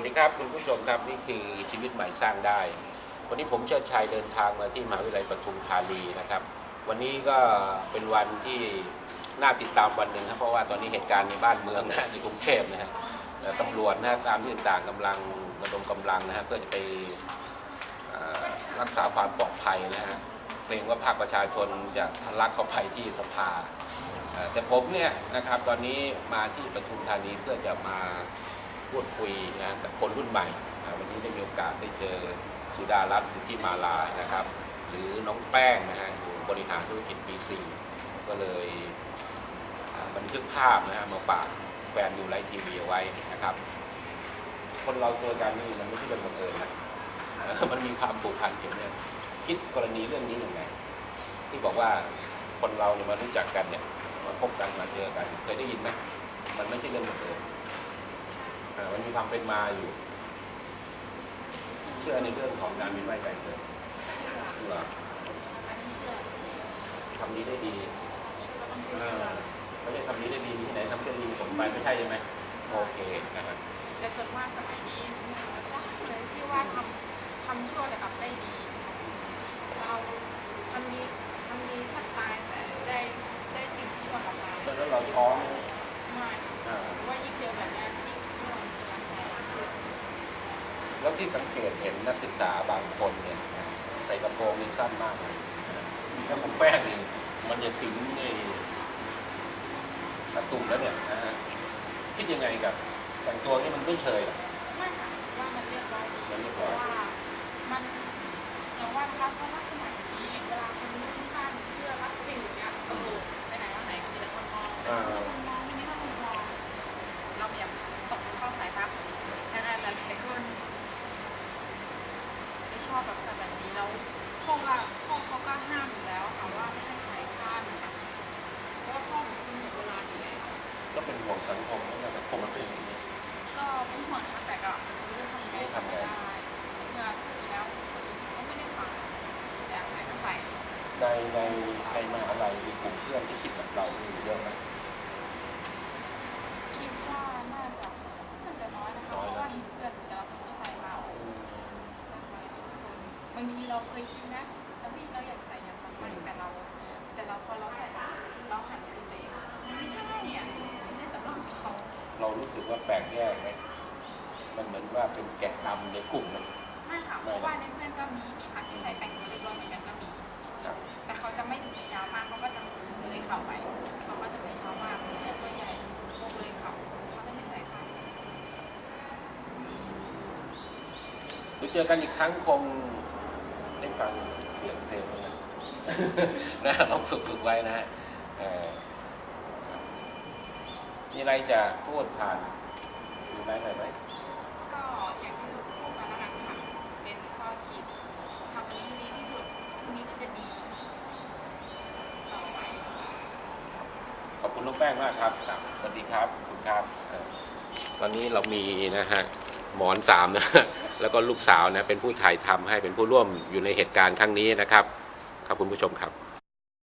วัสดีครับคุณผู้ชมครับนี่คือชีวิตใหม่สร้างได้ วันนี้ผมเชิดชัยเดินทางมาที่มหาวิทยาลัยปทุมธานีนะครับ วันนี้ก็เป็นวันที่น่าติดตามวันหนึ่งครับเพราะว่าตอนนี้เหตุการณ์ในบ้านเมืองนะในกรุงเทพนะฮะตำรวจนะฮะตามที่ต่างๆกำลังระดมกำลังนะฮะเพื่อจะไปรักษาความปลอดภัยนะฮะเกรงว่าภาคประชาชนจะทะลักเข้าไปที่สภาแต่ผมเนี่ยนะครับตอนนี้มาที่ปทุมธานีเพื่อจะมา พูดคุยนะกับคนรุ่นใหม่วันนี้ได้มีโอกาสได้เจอสุดารัตน์สิทธิมาลานะครับ หรือน้องแป้งนะฮะอยู่บริหารธุรกิจปีซีก็เลยบันทึกภาพนะฮะมาฝากแฟนยูไลท์ทีวีเอาไว้นะครับ คนเราเจอกันนี่มันไม่ใช่เรื่องบังเอิญนะมันมีความผูกพันเกี่ยวเนี่ยคิดกรณีเรื่องนี้ยังไงที่บอกว่าคนเราเนี่ยมารู้จักกันเนี่ยมาพบกันมาเจอกันเคยได้ยินไหมมันไม่ใช่เรื่องบังเอิญ มันมีความเป็นมาอยู่ เชื่อในเรื่องของการวิวัยใจเกิดเชื่อทำนี้ได้ดีอ่าเขาจะทำนี้ได้ดีมีที่ไหนทำได้ดีผมไปไม่ใช่ใช่ไหมโอเคนะครับแต่ส่วนมากสมัยนี้เลยที่ว่าทำทำชั่วแต่กลับได้ดี เราทำนี้ทำนี้ถ้าตายแต่ได้ได้สิ่งที่ชั่วกลับมาแล้วเราท้อไหม ไม่ อ่า หรือว่ายิ่งเจอแบบนี้ยิ่งชั่วกำลังใจมากขึ้น แล้วที่สังเกตเห็นนักศึกษาบางคนเนี่ยใส่กระโปรงนี่สั้นมากเลยถ้าผมแป้งนี่มันจะถึงในกระตุ่มแล้วเนี่ยนะฮะคิดยังไงกับแต่งตัวนี่มันไม่เชยหรอไม่ค่ะว่ามันเรียบร้อยดีมันเรียบเพร้อยราะว่ามันอย่างว่าครับเพราะว่าสมัยนี้เวลาคนนุ่งสั้นเสื้อรัดติ่วเนี่ยโอ้โหไปไหนมาไหนก็มีแต่คนมองแต่คนมองคนนี้ก็คนมองเราอย่าตกเข้าสายตาคนแค่นั้นแหละแต่คน ไม่ช อบแบบแบบนี้แล้วพ่อก็พ่อเขาก็ห้ามอยู่แล้วค่ะว่าไม่ให้ใส่สั้นเพราะว่าพ่อของคุณโบราณอยู่แล้วก็เป็นห่วงสังคมนะสังคมมันเป็นอย่างนี้ก็เป็นห่วงนะแต่ก็ไม่รู้ทำไงทำไม่ได้เมื่อพูดแล้วคนอื่นเขาก็ไม่ได้ฟังแต่ใครก็ใส่ในในในมหาลัยมีกลุ่มเพื่อนที่คิดแบบเรามีเยอะไหม คิดว่าน่าจะน่าจะน้อยนะคะเพราะว่าเห็นเพื่อนแต่ละคนก็ใส่มาโอ้โหใส่มาทุกคนบางที เราเคยคิดนะแล้วพี่เราอยากใส่อย่างนั้นไหมแต่เรา แต่เราพอเราใส่เราหันไปดูตัวเองไม่ใช่เนี่ยไม่ใช่แต่เราเขาเรารู้สึกว่าแปลกแยกไหมมันเหมือนว่าเป็นแกะดำในกลุ่มนะไม่ค่ะเพราะว่าในเพื่อนก็มีมีค่ะที่ใส่แต่งตัวเรียบร้อยเหมือนกันก็มีครับแต่เขาจะไม่ถึงยาวมากเขาก็จะเลยเข่าไปเขาก็จะเลยเข่ามากเสื้อตัวใหญ่โกงเลยเข่าเขาจะไม่ใส่สั้นหรือเจอกันอีกครั้งคงได้ฟังเสียงเพลงแล้วนะ นะลองฝึกฝึกไว้นะฮะเอ่อมีอะไรจะพูดผ่านมีไหมอะไรไหมก็อย่างที่พูดมาแล้วกันค่ะเป็นข้อคิดทำนี้ให้ดีที่สุดพรุ่งนี้ก็จะดีต่อไปขอบคุณลูกแป้งมากครับครับสวัสดีครับขอบคุณครับเอ่อตอนนี้เรามีนะฮะหมอนสามนะแล้วก็ลูกสาวนะเป็นผู้ถ่ายทำให้เป็นผู้ร่วมอยู่ในเหตุการณ์ครั้งนี้นะครับ ครับคุณผู้ชมครับ